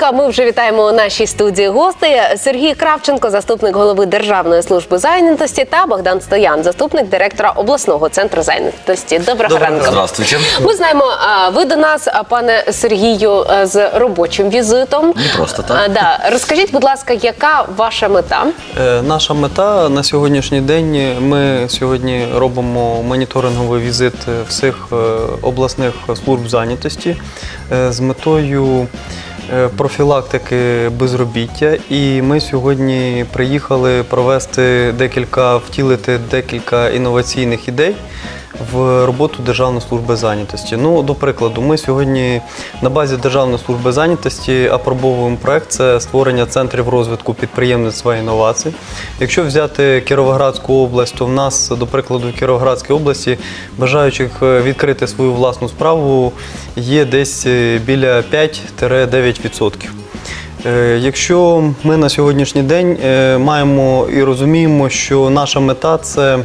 Ранку. Ми вже вітаємо у нашій студії гостей Сергій Кравченко, заступник голови Державної служби зайнятості, та Богдан Стоян, заступник директора обласного центру зайнятості. Доброго, Доброго ранку. Здравствуйте. Ми знаємо, а, ви до нас, а, пане Сергію, з робочим візитом. Не просто так. Да. Розкажіть, будь ласка, яка ваша мета? Е, Наша мета на сьогоднішній день. Ми сьогодні робимо моніторинговий візит всіх е, обласних служб зайнятості е, з метою е, профілактики безробіття. І ми сьогодні приїхали провести декілька, втілити декілька інноваційних ідей. В роботу Державної служби зайнятості. Ну, до прикладу, ми сьогодні на базі Державної служби зайнятості апробовуємо проект це створення центрів розвитку підприємництва і інновацій. Якщо взяти Кіровоградську область, то в нас, до прикладу, в Кіровоградській області бажаючих е, відкрити свою власну справу є десь е, біля 5-9%. Е, Якщо ми на сьогоднішній день маємо і розуміємо, що наша мета це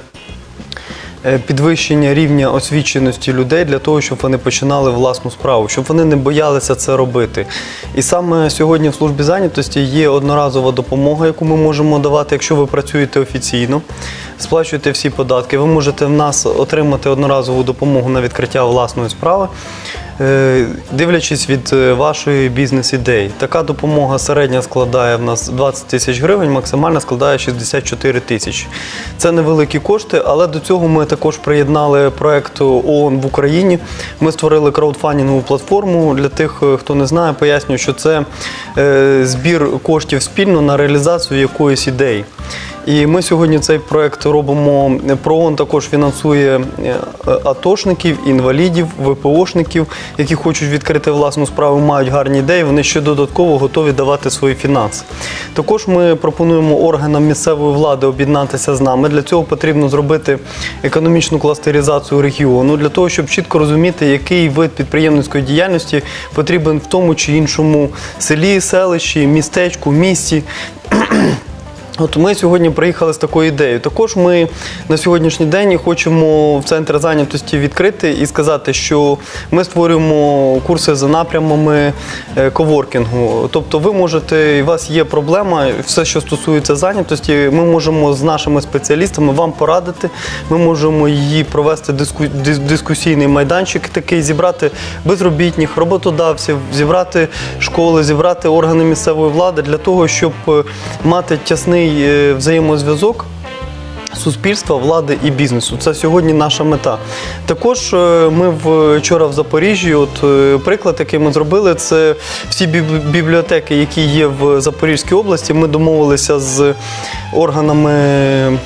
підвищення рівня освіченості людей для того, щоб вони починали власну справу, щоб вони не боялися це робити. І саме сьогодні в службі зайнятості є одноразова допомога, яку ми можемо давати, якщо ви працюєте офіційно, сплачуєте всі податки. Ви можете в нас отримати одноразову допомогу на відкриття власної справи. Е, Дивлячись від е, вашої бізнес-ідеї, така допомога середня складає в нас 20 тисяч гривень, максимальна складає 64 тисячі. Це невеликі кошти, але до цього ми також приєднали проект ООН в Україні. Ми створили краудфандингову платформу. Для тих, е, хто не знає, пояснюю, що це збір коштів спільно на реалізацію якоїсь ідеї. І ми сьогодні цей проект робимо. ПРООН також фінансує е, атошників, інвалідів, ВПОшників, які хочуть відкрити власну справу, мають гарні ідеї. Вони ще додатково готові давати свої фінанси. Також ми пропонуємо органам місцевої влади об'єднатися з нами. Для цього потрібно зробити економічну кластеризацію регіону для того, щоб чітко розуміти, який вид підприємницької діяльності потрібен в тому чи іншому селі, селищі, містечку, місті. От ми сьогодні приїхали з такою ідеєю. Також ми на сьогоднішній день хочемо в центр зайнятості відкрити і сказати, що ми створюємо курси за напрямами е, коворкінгу. Тобто, ви можете, у вас є проблема, все, що стосується зайнятості, ми можемо з нашими спеціалістами вам порадити. Ми можемо її провести диску, дискусійний майданчик, такий зібрати безробітних, роботодавців, зібрати школи, зібрати органи місцевої влади для того, щоб е, мати е, взаємозв'язок. Суспільства, влади і бізнесу. Це сьогодні наша мета. Також е, ми вчора в Запоріжжі, от е, приклад, який ми зробили, це всі бібліотеки, які є в Запорізькій області. Ми домовилися з органами е,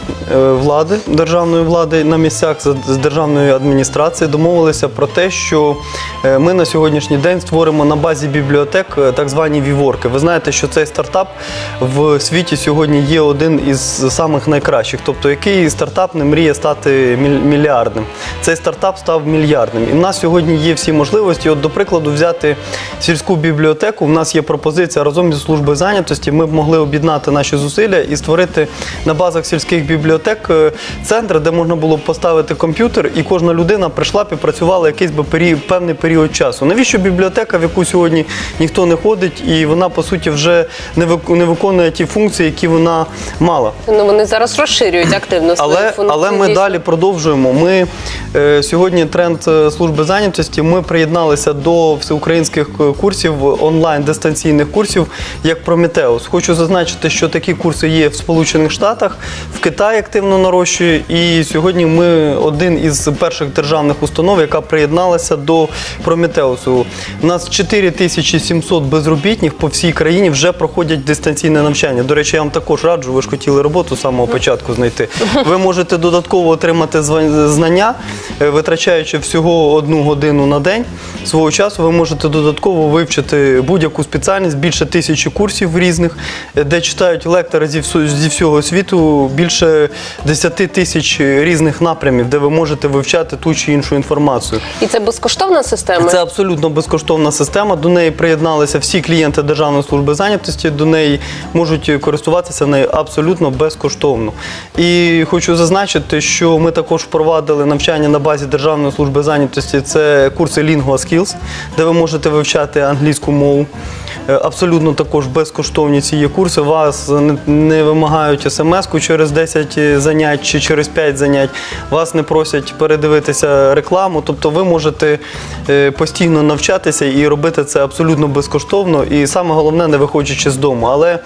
влади, державної влади на місцях, з державною адміністрацією, домовилися про те, що ми на сьогоднішній день створимо на базі бібліотек так звані віворки. Ви знаєте, що цей стартап в світі сьогодні є один із самих найкращих. Тобто, який стартап не мріє стати міль- мільярдним. Цей стартап став мільярдним. І в нас сьогодні є всі можливості. От, до прикладу, взяти сільську бібліотеку. У нас є пропозиція разом зі службою зайнятості. Ми б могли об'єднати наші зусилля і створити на базах сільських бібліотек е, центр, де можна було б поставити комп'ютер, і кожна людина прийшла б і працювала якийсь би період, певний період часу. Навіщо бібліотека, в яку сьогодні ніхто не ходить, і вона по суті вже не виконує ті функції, які вона мала. Ну вони зараз розширюють активно свої Але, функції. але ми далі продовжуємо. Ми е, сьогодні тренд е, служби зайнятості. Ми приєдналися до всеукраїнських е, курсів онлайн дистанційних курсів як Прометеус. Хочу зазначити, що такі курси є в Сполучених Штатах, в Китаї активно нарощує. І сьогодні ми один із перших державних установ, яка приєдналася до Прометеусу. У нас 4700 безробітних по всій країні вже проходять дистанційне навчання. До речі, я вам також раджу. Ви ж хотіли роботу з самого початку знайти. Ви можете додатково отримати знання, е, витрачаючи всього одну годину на день свого часу. Ви можете додатково вивчити будь-яку спеціальність, більше тисячі курсів різних, е, де читають лектори зі, зі всього світу, більше 10 тисяч різних напрямів, де ви можете вивчати ту чи іншу інформацію. І це безкоштовна система? Це абсолютно безкоштовна система. До неї приєдналися всі клієнти Державної служби зайнятості. До неї можуть користуватися нею абсолютно безкоштовно. І хочу зазначити, що ми також впровадили навчання на базі Державної служби зайнятості. Це курси Lingua Skills, де ви можете вивчати англійську мову. Е, Абсолютно також безкоштовні ці є курси. Вас не, вимагають смс-ку через 10 занять чи через 5 занять. Вас не просять передивитися рекламу. Тобто ви можете е, постійно навчатися і робити це абсолютно безкоштовно. І саме головне, не виходячи з дому. Але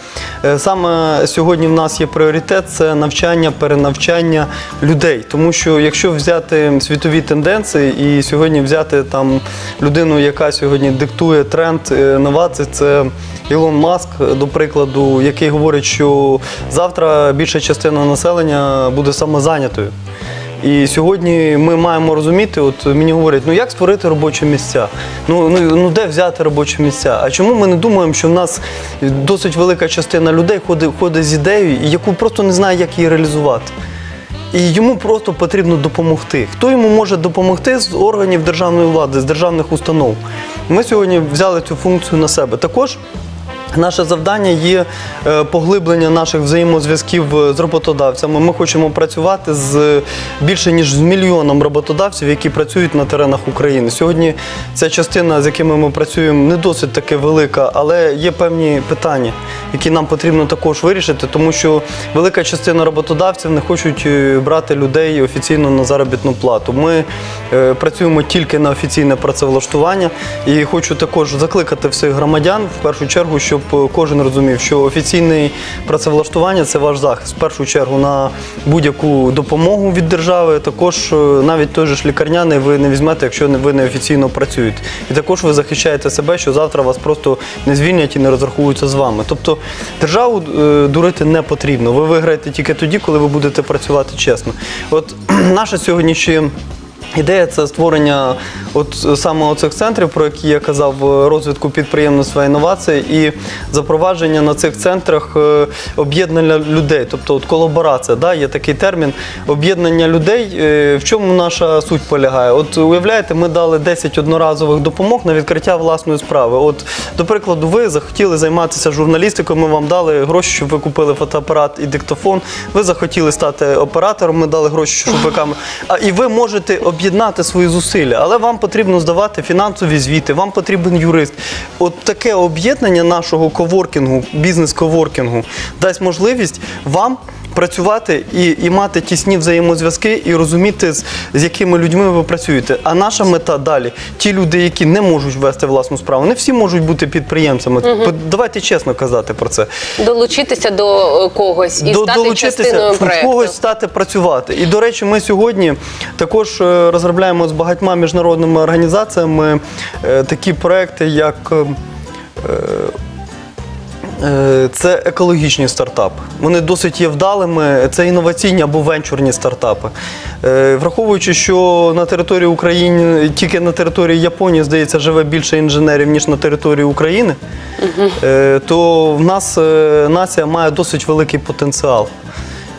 е, саме сьогодні в нас є пріоритет це навчання, перенавчання людей. Тому що якщо взяти світові тенденції і сьогодні взяти там людину, яка сьогодні диктує тренд е, новацій, це Ілон Маск, до прикладу, який говорить, що завтра більша частина населення буде самозайнятою. І сьогодні ми маємо розуміти, от мені говорять, ну як створити робочі місця? Ну, ну, ну де взяти робочі місця? А чому ми не думаємо, що в нас досить велика частина людей ходить, ходить з ідеєю, яку просто не знає, як її реалізувати? І йому просто потрібно допомогти. Хто йому може допомогти з органів державної влади, з державних установ? Ми сьогодні взяли цю функцію на себе. Також Наше завдання є е, поглиблення наших взаємозв'язків е, з роботодавцями. Ми хочемо працювати з більше ніж з мільйоном роботодавців, які працюють на теренах України. Сьогодні ця частина, з якими ми працюємо, не досить таки велика, але є певні питання, які нам потрібно також вирішити, тому що велика частина роботодавців не хочуть е, брати людей офіційно на заробітну плату. Ми е, працюємо тільки на офіційне працевлаштування, і хочу також закликати всіх громадян в першу чергу, щоб е, кожен розумів, що офіційне працевлаштування це ваш захист. В першу чергу на будь-яку допомогу від держави. Також навіть той же ж лікарняний ви не візьмете, якщо ви не офіційно працюєте. І також ви захищаєте себе, що завтра вас просто не звільнять і не розрахуються з вами. Тобто державу е, дурити не потрібно. Ви виграєте тільки тоді, коли ви будете працювати чесно. От наша сьогоднішня. Ідея це створення от саме оцих центрів, про які я казав, е, розвитку підприємництва інновацій, і запровадження на цих центрах е, об'єднання людей, тобто от колаборація, да, є такий термін. Об'єднання людей. е, В чому наша суть полягає? От уявляєте, ми дали 10 одноразових допомог на відкриття власної справи. От, до прикладу, ви захотіли займатися журналістикою, ми вам дали гроші, щоб ви купили фотоапарат і диктофон. Ви захотіли стати оператором, ми дали гроші, щоб ви камеру. І ви можете об'єднати свої зусилля, але вам потрібно здавати фінансові звіти, вам потрібен юрист. От таке об'єднання нашого коворкінгу, бізнес-коворкінгу дасть можливість вам. Працювати і, і мати тісні взаємозв'язки і розуміти, з, з якими людьми ви працюєте. А наша мета далі ті люди, які не можуть вести власну справу, не всі можуть бути підприємцями. По- Давайте чесно казати про це. Долучитися до е, когось і До- стати частиною в проєкту. когось стати працювати. І до речі, ми сьогодні також е, розробляємо з багатьма міжнародними організаціями е, такі проекти, як. Е, Це екологічні стартапи. Вони досить є вдалими. Це інноваційні або венчурні стартапи. Е, Враховуючи, що на території України, тільки на території Японії, здається, живе більше інженерів, ніж на території України, е, то в нас нація має досить великий потенціал.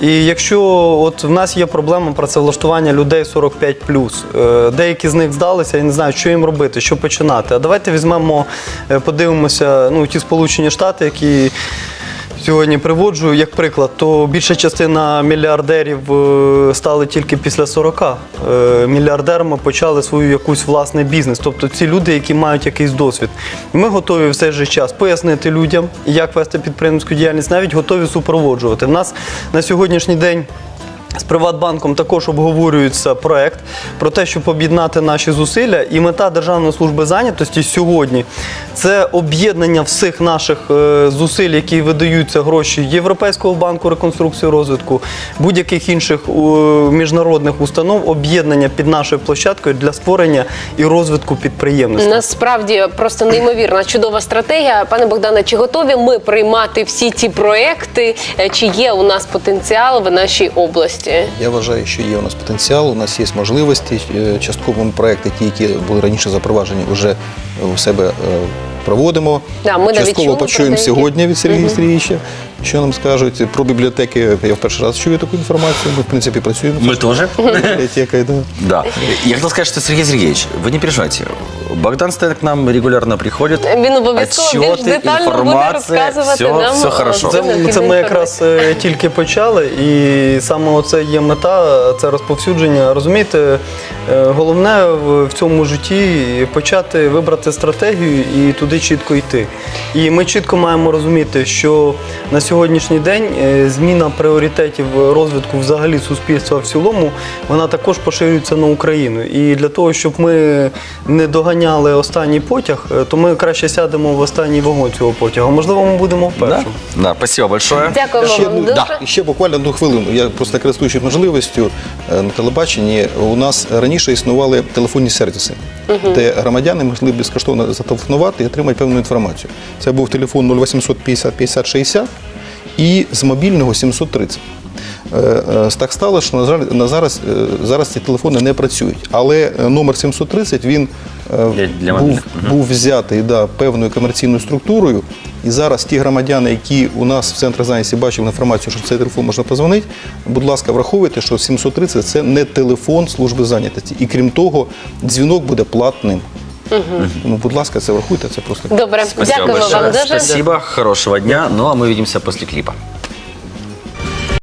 І якщо от в нас є проблема працевлаштування людей 45+, е, деякі з них здалися і не знають, що їм робити, що починати. А давайте візьмемо, е, подивимося ну, ті Сполучені Штати, які сьогодні приводжу як приклад, то більша частина мільярдерів е, стали тільки після 40. Е, Мільярдерами почали свою якусь власний бізнес. Тобто ці люди, які мають якийсь досвід. Ми готові в цей же час пояснити людям, як вести підприємницьку діяльність, навіть готові супроводжувати. В нас на сьогоднішній день. З Приватбанком також обговорюється проект про те, щоб об'єднати наші зусилля. І мета Державної служби зайнятості сьогодні це об'єднання всіх наших е, зусиль, які видаються гроші Європейського банку реконструкції розвитку, будь-яких інших міжнародних установ, об'єднання під нашою площадкою для створення і розвитку підприємництва. Насправді просто неймовірна чудова стратегія. Пане Богдане, чи готові ми приймати всі ці проекти? Е, Чи є у нас потенціал в нашій області? Я вважаю, що є у нас потенціал, у нас є можливості. Е, Частково ми проекти, ті, які були раніше запроваджені, вже у себе е, проводимо. Да, ми навіть Частково почуємо сьогодні від Сергія Сергійовича, що нам скажуть. Про бібліотеки я в перший раз чую таку інформацію. Ми, в принципі, працюємо. Мы тоже. Бібліотека, да. Да. Я хотел сказать, что Сергей Сергеевич, вы не переживайте. Богдан Стейн к нам регулярно приходит. Він обов'язково більш детально буде інформація, розказувати все- нам. все е, хорошо. Це, це ми якраз е, тільки почали, і саме оце є мета, це розповсюдження. Розумієте, е, головне в, в цьому житті почати вибрати стратегію і туди чітко йти. І ми чітко маємо розуміти, що на сьогоднішній день е, зміна пріоритетів розвитку взагалі суспільства в цілому, вона також поширюється на Україну. І для того, щоб ми не доганяли останній потяг, е, то ми краще сядемо в останній вагон цього потягу. Можливо, ми будемо в Да? першому. Да, спасибо большое. Дякуємо Ще, вам одну- дуже. да, ще буквально одну хвилину. Я просто користуючись можливістю е, на телебаченні. У нас раніше існували телефонні сервіси, де громадяни могли безкоштовно зателефонувати і отримати певну інформацію. Це був телефон 0800 50 50 60 і з мобільного 730. Е, е, Так стало, що на жаль, на зараз, е, зараз ці телефони не працюють. Але номер 730 він Для- для був, був взятий да, певною комерційною структурою. І зараз ті громадяни, які у нас в центрі зайнятості бачили інформацію, що цей телефон можна позвонити, будь ласка, враховуйте, що 730 – це не телефон служби зайнятості. І крім того, дзвінок буде платним. Ну, будь ласка, це врахуйте, це просто Добре, Спасибо большое. вам дуже. Спасибо, хорошего дня. Ну а мы увидимся после клипа.